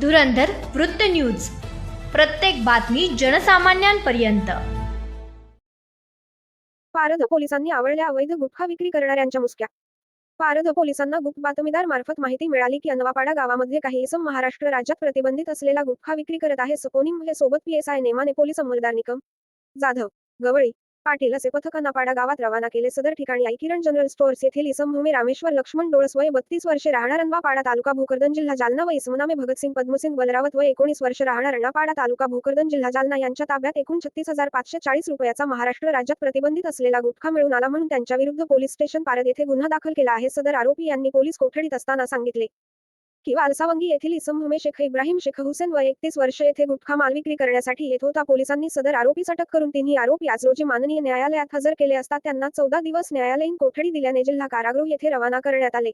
धुरंधर वृत्त न्यूज. प्रत्येक बातमी जनसामान्यांपर्यंत. पारध पोलिसांनी आवळल्या अवैध गुटखा विक्री करणाऱ्यांच्या मुसक्या. पारध पोलिसांना गुप्त बातमीदार मार्फत माहिती मिळाली की अनवापाडा गावामध्ये काही इसम महाराष्ट्र राज्यात प्रतिबंधित असलेला गुटखा विक्री करत आहे सपोनिम हे सोबत पीएसआय नेमाने पोलीस अंमलदार निकम जाधव गवळी पाटील असे पथक नापाडा गावात रवाना केले. सदर ठिकाणी ऐकिरण जनरल स्टोअर्स येथील इसम भूमी रामेश्वर लक्ष्मण डोळस वय बत्तीस वर्षे राहणार अनवापाडा तालुका भोकरदन जिल्हा जालना व इसमनामे भगतसिंग पद्मसिंग बलरावत व एकोणीस वर्ष राहणार अण्णापाडा तालुका भोकरदन जिल्हा जालना यांच्या ताब्यात एकूण छत्तीस हजार पाचशे चाळीस रुपयाचा महाराष्ट्र राज्यात प्रतिबंधित असलेला गुटखा मिळून आला म्हणून त्यांच्या विरुद्ध पोलीस स्टेशन पारद येथे गुन्हा दाखल केला आहे सदर आरोपी यांनी पोलीस कोठडीत असताना सांगितले. किंवा अलसावंगी येथील इसमहुमे शेख इब्राहिम शेख हुसेन व एकतीस वर्ष येथे गुटखा माल विक्री करण्यासाठी येत होता पोलिसांनी सदर आरोपीस अटक करून तिन्ही आरोपी आज रोजी माननीय न्यायालयात हजर केले असता त्यांना चौदा दिवस न्यायालयीन कोठडी दिल्याने जिल्हा कारागृह येथे रवाना करण्यात आले.